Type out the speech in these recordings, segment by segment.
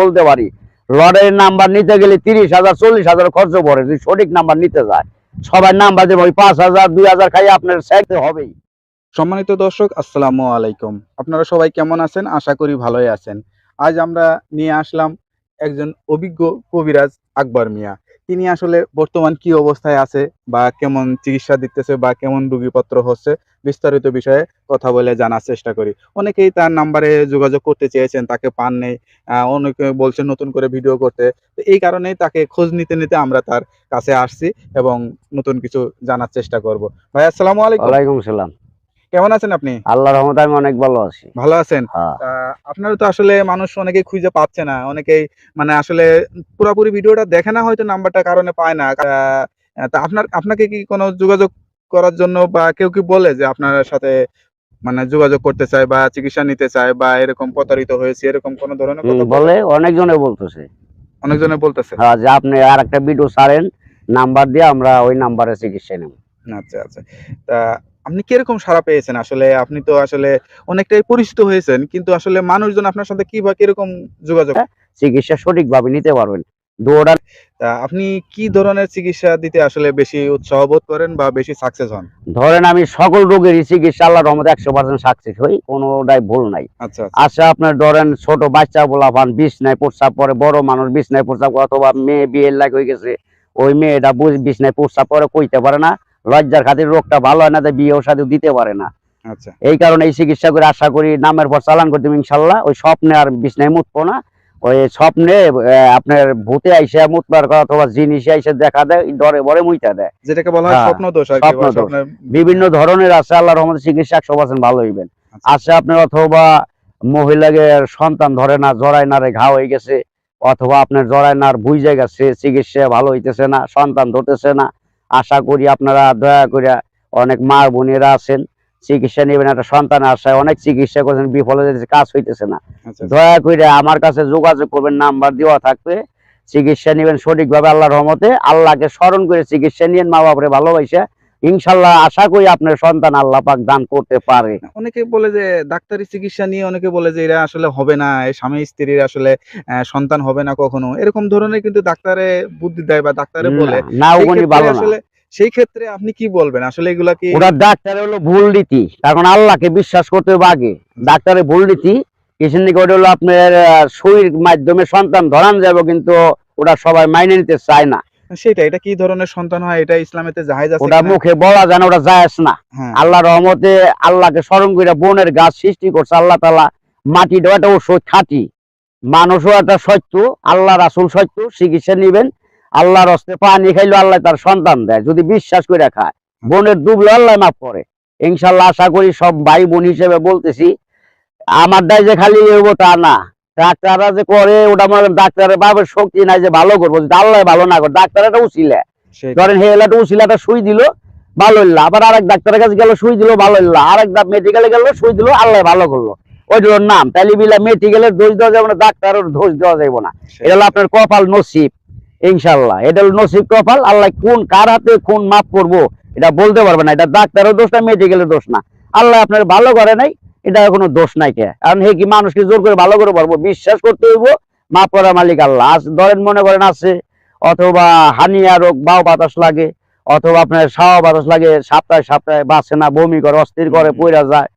বলতে পারি। লটারির নাম্বার নিতে গেলে তিরিশ হাজার, চল্লিশ হাজার খরচ পড়ে। যদি সঠিক নাম্বার নিতে যায় সবাই নাম্বার দেবো, ওই পাঁচ হাজার, দুই হাজার খাই আপনার সাইডে হবেই। সম্মানিত দর্শক, আসসালামু আলাইকুম। আপনারা সবাই কেমন আছেন? আশা করি ভালোই আছেন। আজ আমরা নিয়ে আসলাম একজন অভিজ্ঞ কবিরাজ আকবর মিয়া। তিনি আসলে বর্তমান কি অবস্থায় আছে বা কেমন চিকিৎসা দিতেছে বা কেমন রুগীপত্র হচ্ছে বিস্তারিত বিষয়ে কথা বলে জানার চেষ্টা করি। অনেকেই তার নাম্বারে যোগাযোগ করতে চেয়েছেন, তাকে পান নেই অনেকে বলছেন নতুন করে ভিডিও করতে। তো এই কারণেই তাকে খোঁজ নিতে নিতে আমরা তার কাছে আসছি এবং নতুন কিছু জানার চেষ্টা করব। ভাই, আসসালামু আলাইকুম। ওয়ালাইকুম সালাম। কেমন আছেন আপনি? আল্লাহ রহমত আমি অনেক ভালো আছি। ভালো আছেন? হ্যাঁ। আপনারা তো আসলে মানুষ অনেকেই খুঁজে পাচ্ছে না। অনেকেই মানে আসলে পুরোপুরি ভিডিওটা দেখে না হয়তো নাম্বারটা কারণে পায় না। তা আপনার আপনাকে কি কোনো যোগাযোগ করার জন্য বা কেউ কি বলে যে আপনার সাথে মানে যোগাযোগ করতে চায় বা চিকিৎসা নিতে চায় বা এরকম প্রতারিত হয়েছে এরকম কোনো ধরনের বলে? অনেকজনে বলতেছে। অনেকজনে বলতেছে? হ্যাঁ যে আপনি আর একটা ভিডিও ছাড়েন নাম্বার দিয়ে আমরা ওই নাম্বারে চিকিৎসা নেব। আচ্ছা আচ্ছা। তা আপনি কীরকম সাড়া পেয়েছেন? আসলে আপনি তো আসলে অনেকটাই পরিচিত হয়েছেন কিন্তু আসলে মানুষজন আপনার সাথে কি বা কীরকম যোগাযোগ? চিকিৎসা সঠিকভাবে নিতে পারবেন। আপনি কি ধরনের চিকিৎসা দিতে আসলে বেশি উৎসাহ বোধ করেন বা বেশি সাকসেস হন? ধরেন আমি সকল রোগেরই চিকিৎসা আল্লাহ রহমতে একশো পার্সেন্ট সাকসেস হই কোনোটাই ভুল নাই। আচ্ছা আচ্ছা। আচ্ছা আপনার ধরেন ছোট বাচ্চা বলা পান বিছনায় প্রস্রাব পরে বড় মানুষ বিছনায় প্রস্রাব করে অথবা মেয়ে বিয়ের লাগ হয়ে গেছে ওই মেয়েটা বুঝ বিছনায় প্রস্রাব পরে কইতে পারে না। লজ্জার খাতির রোগটা ভালো হয় না তাই বিয়েও সাথে দিতে পারে না। আচ্ছা। এই কারণে এই চিকিৎসা করে আশা করি নামের পর চালান করতে ইনশাল্লাহ। ওই স্বপ্নে আর বিছনায় মুতবো না। ওই স্বপ্নে আপনার ভূতে আইসা মুতবার কথা অথবা জিনিসে আইসা দেখা দেয় ডরে বরে মুইতা দেয়। যেটাকে বলা হয় হ্যাঁ, স্বপ্ন দোষ স্বপ্ন দোষ। বিভিন্ন ধরনের আছে আল্লাহ রহমতের চিকিৎসা একশো পার্সেন্ট ভালো হইবেন। আচ্ছা। আছে আপনার অথবা মহিলাকে সন্তান ধরে না জরায় না রে ঘা হয়ে গেছে অথবা আপনার জরায় না আর বুঝে গেছে চিকিৎসা ভালো হইতেছে না সন্তান ধরতেছে না আশা করি আপনারা দয়া করে অনেক মা বোনেরা আছেন চিকিৎসা নেবেন একটা সন্তান আসায় অনেক চিকিৎসা করছেন বিফল কাজ হইতেছে না। আচ্ছা দয়া করে আমার কাছে যোগাযোগ করবেন নাম্বার দেওয়া থাকবে চিকিৎসা নেবেন সঠিকভাবে আল্লাহর রহমতে আল্লাহকে স্মরণ করে চিকিৎসা নিয়েন মা বাপরে ভালোবাসে। ইনশাল্লাহ আশা করি আপনার সন্তান আল্লাহ পাক দান করতে পারে। অনেকে বলে যে ডাক্তারি চিকিৎসা নিয়ে অনেকে বলে যে এরা আসলে হবে না এই স্বামী স্ত্রীর আসলে সন্তান হবে না কখনো। এরকম ধরনের কিন্তু ডাক্তারে বুদ্ধি দেয় বা ডাক্তারে বলে। না, না সেই ওগুলি ক্ষেত্রে ভালো না। আসলে সেই ক্ষেত্রে আপনি কি বলবেন? আসলে এগুলা কি ওটা ডাক্তারের হলো ভুল নীতি কারণ আল্লাহকে বিশ্বাস করতে হবে আগে। ডাক্তারের ভুল নীতি দিকে ওটা হলো আপনার শরীর মাধ্যমে সন্তান ধরান যাবে কিন্তু ওরা সবাই মাইনে নিতে চায় না। সেটা এটা কি ধরনের সন্তান হয়? এটা ইসলামেতে জাহেজ আছে ওটা মুখে বলা যায় না ওটা জায়েজ না। হ্যাঁ। আল্লাহ রহমতে আল্লাহকে স্মরণ করে বনের গাছ সৃষ্টি করছে আল্লাহ মাটিটাও একটা ওষুধ খাঁটি। মানুষও একটা সত্য আল্লাহ রাসুল সত্য চিকিৎসা নিবেন আল্লাহর হস্তে পানি খাইলো আল্লাহ তার সন্তান দেয়। যদি বিশ্বাস করে খায় বোনের ডুবলো আল্লাহ মাফ করে। ইনশাল্লাহ আশা করি সব ভাই বোন হিসেবে বলতেছি আমার দায় যে খালি এগো তা না। ডাক্তাররা যে করে ওটা মনে ডাক্তারের বাবার শক্তি নাই যে ভালো করব আল্লাহ ভালো না করে ডাক্তার একটা উচিলে। ধরেন হে এলাটা উচিলাটা সুই দিল ভালো হইল আবার আরেক ডাক্তারের কাছে গেল সুই দিল ভালো হইল আরেক মেডিকেলে গেল সুই দিল আল্লাহ ভালো করল। ওইটার নাম তাহলে বিলা মেডিকেলের দোষ দেওয়া যাবে না ডাক্তারের দোষ দেওয়া যাবে না। এটা হলো আপনার কপাল নসিব ইনশাল্লাহ এটা হলো নসিব কপাল আল্লাহ কোন কার হাতে কোন মাপ করব এটা বলতে পারবে না। এটা ডাক্তারের দোষ না মেডিকেলের দোষ না। আল্লাহ আপনার ভালো করে নাই এটা কোনো দোষ নাই কে? কারণ হে কি মানুষকে জোর করে ভালো করে পারব বিশ্বাস করতে হইব মাপ করার মালিক আল্লাহ। ধরেন মনে করেন আছে, অথবা হানিয়া রোগ, বাও বাতাস লাগে, অথবা আপনার সাওয়া বাতাস লাগে, সপ্তাহে সপ্তাহে বাঁচে না, বমি করে, অস্থির করে। পইরা যায়।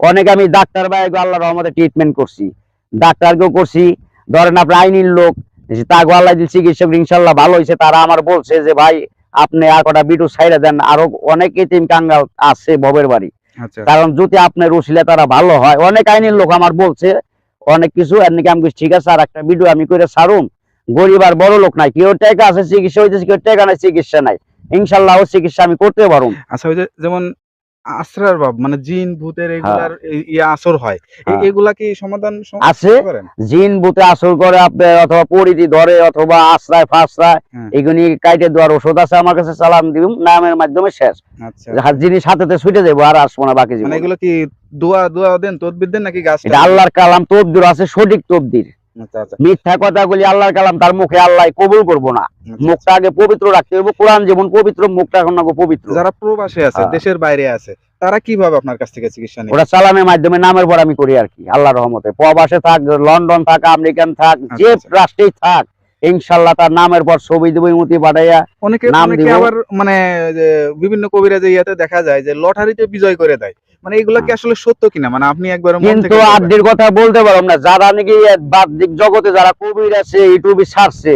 অনেক আমি ডাক্তার ভাই আল্লাহ রহমতে ট্রিটমেন্ট করছি। ডাক্তারকেও করছি, ধরেন আপনার আইনির লোক তাকে আল্লাহ যে চিকিৎসক, ইনশাল্লাহ ভালো হয়েছে তারা আমার বলছে যে, ভাই, আপনি আর কটা বিটু সাইডে দেন। আরও অনেক এতিম কাঙ্গাল আছে ববের বাড়ি। কারণ যদি আপনার রসিলে তারা ভালো হয় অনেক আইনের লোক আমার বলছে অনেক কিছু আমি ঠিক আছে আর একটা ভিডিও আমি করে সারুম গরিব আর বড় লোক নাই কেউ টেকা আছে চিকিৎসা হইতেছে কেউ টেকা নাই চিকিৎসা নাই। ইনশাল্লাহ চিকিৎসা আমি করতে পারুন আচ্ছা ওই যে যেমন আশ্রার ভাব মানে জিন ভূতের এগুলার এই- ইয়ে আসর হয়। হ্যাঁ। এগুলা কি সমাধান আছে। জিন বুতে আসর করে আপনার অথবা পরিধি ধরে অথবা আশ্রয় ফাশ্রয় হ্যাঁ। এগুলি কাইটে দেওয়ার ওষুধ আছে আমার কাছে চালান দিবম নামের মাধ্যমে শেষ। আচ্ছা। জিনিস হাতেতে ছুটে যাব আর আসব না বাকি মানে জীবন। এগুলো কি দোয়া দোয়া দেন তদবির দেন নাকি গাছ এটা আল্লাহর কালাম তবদির আছে সঠিক তবদির আচ্ছা মিথ্যা কথাগুলি আল্লাহর কালাম তার মুখে আল্লাহ কবুল করব না। আচ্ছা। মুখটা আগে পবিত্র রাখতে হবে। কোরআন যেমন পবিত্র মুখটা এখন পবিত্র। যারা প্রবাসে আছে হ্যাঁ। দেশের বাইরে আছে তারা কীভাবে আপনার কাছ থেকে চিকিৎসা নেয়? ওটা চালানের মাধ্যমে নামের পর আমি করি আর কি আল্লাহ রহমতে। প্রবাসে থাক লন্ডন থাক আমেরিকান থাক যে আচ্ছা। রাষ্ট্রেই থাক ইনশাল্লাহ তার নামের পর ছবি দেবো ইমতি পাঠাইয়া অনেকে নাম আবার মানে যে বিভিন্ন কবিরাজে ইয়াতে দেখা যায় যে লটারিতে বিজয় করে দেয়। মানে এগুলা কি আসলে সত্য কিনা? মানে আপনি একবার কিন্তু আড্ডির কথা বলতে পারলাম না। যারা নাকি বাহ্যিক জগতে যারা কবির আছে ইউটিউবে ছাড়ছে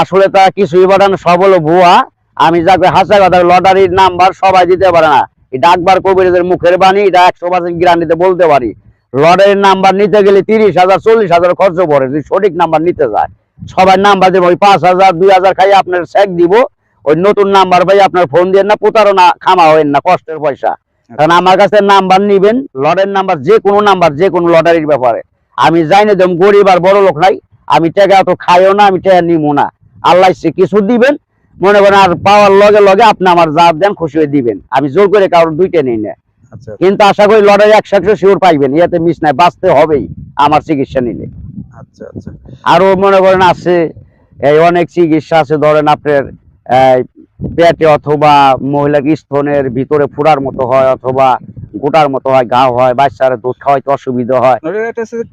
আসলে তারা কিছুই পারে না সব হলো ভুয়া। আমি যাকে হাসা কথা লটারির নাম্বার সবাই দিতে পারে না। কবিরাজের মুখের বাণী এটা একশো পার্সেন্ট গ্যারান্টিতে বলতে পারি। লটারির নাম্বার নিতে গেলে তিরিশ হাজার চল্লিশ হাজার খরচ পড়ে। যদি সঠিক নাম্বার নিতে যায় সবাই নাম্বার দেবো। ওই পাঁচ হাজার দুই হাজার খাই আপনার চেক দিব। ওই নতুন নাম্বার ভাই আপনার ফোন দিয়ে না প্রতারণা খামা হয় না কষ্টের পয়সা। কারণ আমার কাছে নাম্বার নিবেন লটারির নাম্বার যে কোনো নাম্বার যে কোনো লটারির ব্যাপারে। আমি গরিব আর বড় লোক নাই আমি টাকা অত খাইও না আমি টাকা নিবো না। আল্লাহ ইচ্ছে কিছু দিবেন মনে করেন আর পাওয়ার লগে লগে আপনি আমার যা দেন খুশি হয়ে দিবেন। আমি জোর করে কারোর দুইটা নেই না। আচ্ছা। কিন্তু আশা করি লটারি একশো একশো শিওর পাইবেন ইয়াতে মিস নাই বাঁচতে হবেই আমার চিকিৎসা নিলে। আচ্ছা আচ্ছা। আরও মনে করেন আছে এই অনেক চিকিৎসা আছে ধরেন আপনার পেটে অথবা মহিলার স্তনের ভিতরে ফুরার মতো হয় অথবা গোটার মতো হয় ঘাও হয় বাচ্চারা দুধ খাওয়াইতে অসুবিধা হয়।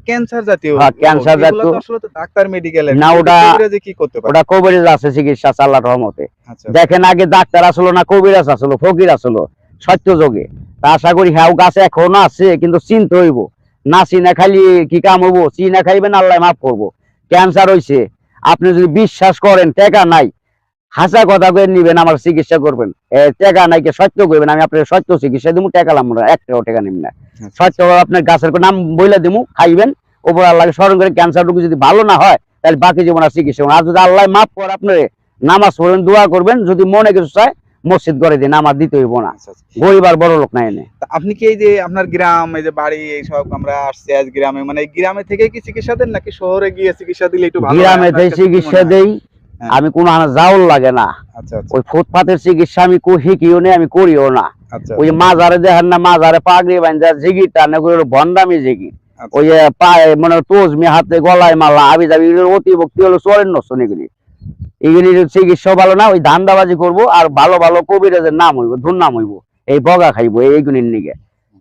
ক্যান্সার জাতীয় হ্যাঁ, ক্যান্সার জাতীয়- ডাক্তার মেডিকেলের না, ওটা- কি করতে পারে? ওটা কবিরাজ আছে চিকিৎসা আল্লাহর রহমতে। আচ্ছা। দেখেন আগে ডাক্তার আসলো না কবিরাজ আসলো ফকির আসলো সত্য যোগে তা আশা করি হ্যাঁ গাছে এখনও আছে কিন্তু চিনতে হইব। না চিনা খালি কি কাম হব চিনা খাইবেন আল্লাহ মাফ করব। ক্যান্সার হইছে। আপনি যদি বিশ্বাস করেন টাকা নাই। হাসা কথা করে নিবেন আমার চিকিৎসা করবেন। টাকা নাই কে সত্য করবেন আমি আপনার সত্য চিকিৎসা দিব টাকা লাম না একটাও টাকা নিবেন না। সত্য আপনার গাছের নাম বইলে দিব খাইবেন ওপর আল্লাহকে স্মরণ করে ক্যান্সার রোগী যদি ভালো না হয় তাহলে বাকি জীবন আর চিকিৎসা আর যদি আল্লাহ মাফ করে আপনার নামাজ পড়বেন দোয়া করবেন যদি মনে কিছু চায় মসজিদ করে দিন আমার দিতে হইব না। আচ্ছা, আচ্ছা। গরিব আর বড় লোক নাই এনে। আপনি কি এই যে আপনার গ্রাম এই যে বাড়ি এই সব আমরা আসছি আজ গ্রামে মানে গ্রামে থেকে কি চিকিৎসা দেন নাকি শহরে গিয়ে চিকিৎসা দিলে একটু ভালো গ্রামে থেকে চিকিৎসা দেই। আমি কোনো হানা যাওয়ার লাগে না। আচ্ছা আচ্ছা। ওই ফুটপাতের চিকিৎসা আমি শিখিও নেই আমি করিও না। আচ্ছা ওই মাজারে দেখেন না মাজারে পাগড়ি বান্ধা জিগির টানে ভন্ডামি জিগির। ওই পায়ে মানে তোজমি হাতে গলায় মালা আবি যাবি অতি ভক্তি হলো চোরের নষ্ট এগুলি এগুলির চিকিৎসা ভালো না ওই ধান্দাবাজি করব আর ভালো ভালো কবিরাজের নাম হইব নাম হইব। এই বগা খাইবো এইগুলির নিগে।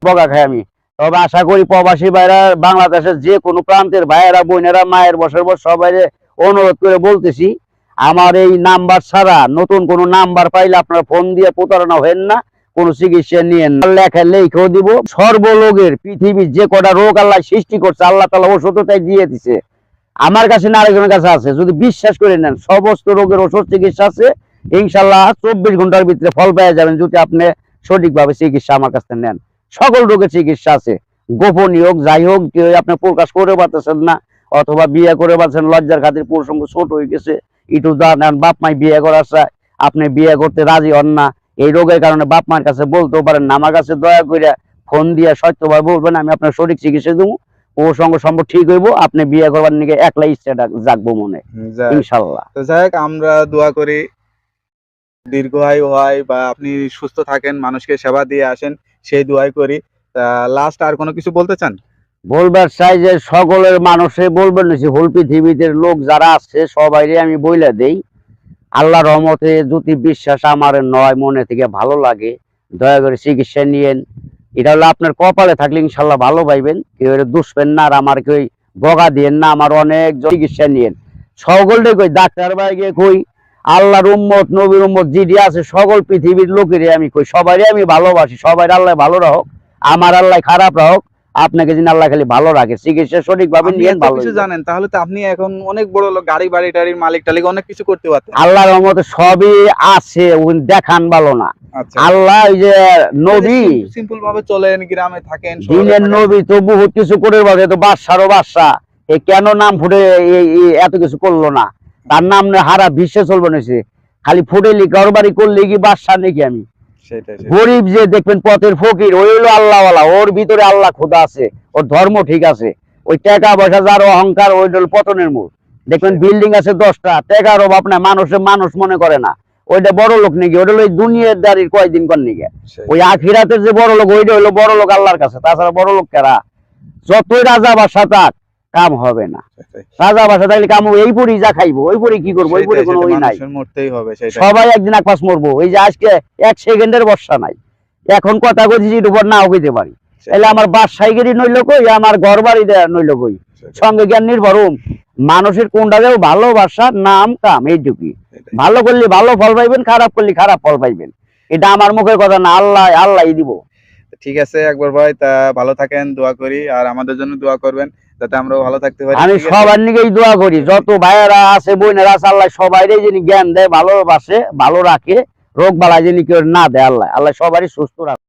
বগা খাই আমি। তবে আশা করি প্রবাসী ভাইরা বাংলাদেশের যে কোনো প্রান্তের ভাইয়েরা বোনেরা মায়ের বছর বছর সবাই অনুরোধ করে বলতেছি আমার এই নাম্বার ছাড়া নতুন কোনো নাম্বার পাইলে আপনারা ফোন দিয়ে প্রতারণা হবেন না, কোনো চিকিৎসা নিয়েন লেখা লেখেও দিব, সর্বলোকের পৃথিবীর যে কটা রোগ আল্লাহ সৃষ্টি করছে, আল্লাহ তালা ওষুধ তাই দিয়ে দিছে। আমার কাছে না আরেকজনের কাছে আছে, যদি বিশ্বাস করে নেন, সমস্ত রোগের ওষুধ চিকিৎসা আছে ইনশাল্লাহ চব্বিশ ঘণ্টার ভিতরে ফল পেয়ে যাবেন যদি আপনি সঠিকভাবে চিকিৎসা আমার কাছে নেন। সকল রোগের চিকিৎসা আছে গোপনীয় হোক, যাই হোক আপনি প্রকাশ করে পারতেছেন না, অথবা বিয়ে করে পারছেন লজ্জার খাতির প্রসঙ্গ ছোট হয়ে গেছে একটু দাঁড়ান বাপ মাই বিয়ে করার চায় আপনি বিয়ে করতে রাজি হন না এই রোগের কারণে বাপ মার কাছে বলতেও পারেন না। আমার কাছে দয়া করে ফোন দিয়ে সত্যভাবে বলবেন আমি আপনার সঠিক চিকিৎসা দেবো ও সঙ্গ সম্ভব ঠিক হইব আপনি বিয়ে করবার নিকে একলা ইচ্ছাটা জাগবো মনে। হুম, যাই- ইনশাল্লাহ। তো যাই হোক আমরা দোয়া করি দীর্ঘায়ু হয় বা আপনি সুস্থ থাকেন মানুষকে সেবা দিয়ে আসেন সেই দোয়াই করি। লাস্ট আর কোনো কিছু বলতে চান? বলবার চাই যে সকলের মানুষে বলবেন না যে হোল পৃথিবীতে লোক যারা আছে, সবাইরে আমি বইলা দেই। আল্লাহ রহমতে যদি বিশ্বাস আমার নয়, মনে থেকে ভালো লাগে। দয়া করে চিকিৎসা নিয়েন। এটা হলো আপনার কপালে থাকলে ইনশাল্লাহ ভালো পাইবেন। কেউ দুষবেন না আর আমার কেউ বগা দিয়েন না, আমার অনেক চিকিৎসা নিয়েন। সকলটাই কই, ডাক্তার ভাই গিয়ে কই, আল্লাহর উম্মত, নবীর উম্মত জিডি আছে, সকল পৃথিবীর লোকেরই আমি কই সবারই আমি ভালোবাসি, সবাই আল্লাহ ভালো রাখুক, আমার আল্লাহ খারাপ রাখুক। আপনাকে যিনি আল্লাহ খালি ভালো রাখে চিকিৎসা সঠিকভাবে আপনি নিয়েন এত ভালো কিছু জানেন তাহলে তো আপনি এখন অনেক বড় লোক গাড়ি বাড়ি টাড়ির মালিক টালিক অনেক কিছু করতে পারতেন। আল্লাহর রহমতে সবই আছে দেখান ভালো না। আচ্ছা। আল্লাহ ওই যে নবী সিম্পল ভাবে চলেন গ্রামে থাকেন দিনের নবী তো বহুত কিছু করে বসে তো বাদশারও বাদশা এ কেন নাম ফুটে এত কিছু করল না? তার নাম না হারা বিশ্বে চলবে না খালি ফুটে লি বাড়ি করলে কি বাদশা নাকি আমি। গরিব যে দেখবেন পথের ফকির ওই হলো আল্লাহওয়ালা ওর ভিতরে আল্লাহ খোদা আছে ওর ধর্ম ঠিক আছে। ওই টাকা পয়সা যার অহংকার ওই হলো পতনের মূল। দেখবেন বিল্ডিং আছে দশটা টাকার অভাব না মানুষে মানুষ মনে করে না। ওইটা বড় লোক নাকি ওটা হলো ওই দুনিয়ার দাঁড়ির কয়দিন কর নাকি। ওই আখিরাতের যে বড় লোক ওইটা হলো বড় লোক আল্লাহর কাছে। তাছাড়া বড় লোক কারা? যতই রাজা বা থাক কাম হবে না। রাজা বাসা থাকলে কাম এই পরি যা খাইবো ওই পরি কি করব ওই পরি কোনো ওই নাই। সবাই একদিন একপাশ মরবো এই যে আজকে এক সেকেন্ডের বর্ষা নাই। এখন কথা কইছি উপর নাও কইতে পারি। তাহলে আমার বাসায় গেরি নইল কই আমার ঘর বাড়ি নইল কই? সঙ্গে জ্ঞান নির্ভর মানুষের কোনটা দেও ভালোবাসা নাম কাম এইটুকুই ভালো করলে ভালো ফল পাইবেন খারাপ করলে খারাপ ফল পাইবেন। এটা আমার মুখের কথা না আল্লাহ আল্লাহই দিব। ঠিক আছে একবার ভাই তা ভালো থাকেন দোয়া করি আর আমাদের জন্য দোয়া করবেন। যাতে আমরা ভালো থাকতে পারি। আমি সবার নিকেই দোয়া করি যত ভাইয়েরা আছে বোনেরা আছে আল্লাহ সবাইরে যিনি জ্ঞান দেয় ভালোবাসে ভালো রাখে রোগ বালা যিনি কেউ না দেয় আল্লাহ। আল্লাহ সবারই সুস্থ রাখে